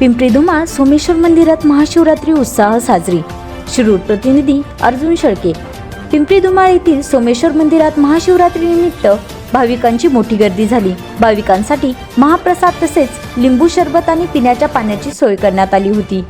पिंपरी धुमा सोमेश्वर मंदिरात महाशिवरात्री उत्साह साजरी. शिरूर प्रतिनिधी अर्जुन शेळके. पिंपरी धुमाळ येथील सोमेश्वर मंदिरात महाशिवरात्री निमित्त भाविकांची मोठी गर्दी झाली. भाविकांसाठी महाप्रसाद तसेच लिंबू सरबत आणि पिण्याच्या पाण्याची सोय करण्यात आली होती.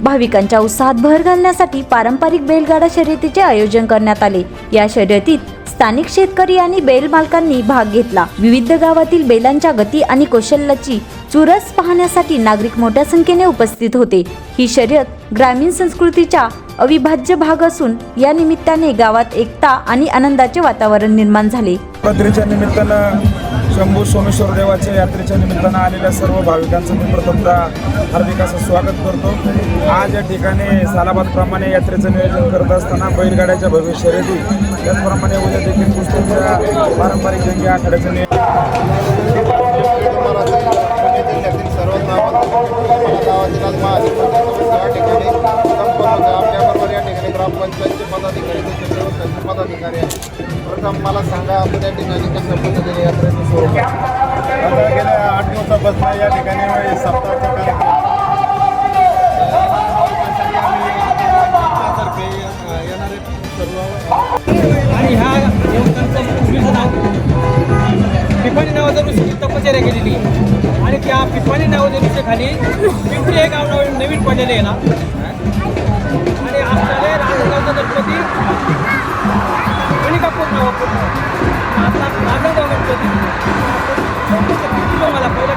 भाविकांच्या उत्साहात भर घालण्यासाठी पारंपरिक बैलगाडा शर्यतीचे आयोजन करण्यात आले. या शर्यतीत स्थानिक शेतकरी आणि बैल मालकांनी भाग घेतला. विविध गावातील बैलांच्या गती आणि कौशल्याची चुरस पाहण्यासाठी नागरिक मोठ्या संख्येने उपस्थित होते. ही शर्यत ग्रामीण संस्कृतीचा अविभाज्य भाग असून या निमित्ताने गावात एकता आणि आनंदाचे वातावरण निर्माण झाले. यात्रेच्या निमित्तानं शंभू सोमेश्वर देवाच्या यात्रेच्या निमित्तानं आलेल्या सर्व भाविकांचं मी प्रथमतः हार्दिक असं स्वागत करतो. आज या ठिकाणी सालाबादप्रमाणे यात्रेचं नियोजन करत असताना बैलगाड्याच्या भव्य शर्यती त्याचप्रमाणे उद्या देखील कुस्तीच्या पारंपरिक जंगी आखाड्याचं नियोजन ग्रामपंचायतचे पदाधिकारी तसेच देवस्थानचे पदाधिकारी आहेत प्रथम मला सांगा आपण या ठिकाणी कशा पद्धतीने यात्रेचं स्वरूप आहे? आता गेल्या आठ दिवसापासून या ठिकाणी सप्ताहाचा कार्यक्रम तर्फे येणारे सर्व आणि ह्या पिपाणी नावाचं ऋषीची तपश्चर्या केलेली आणि त्या पिपाणी नावाच्या ऋषीखाली पिंपरी हे गाव नवीन पडलेलं आहे ना. Vamos a la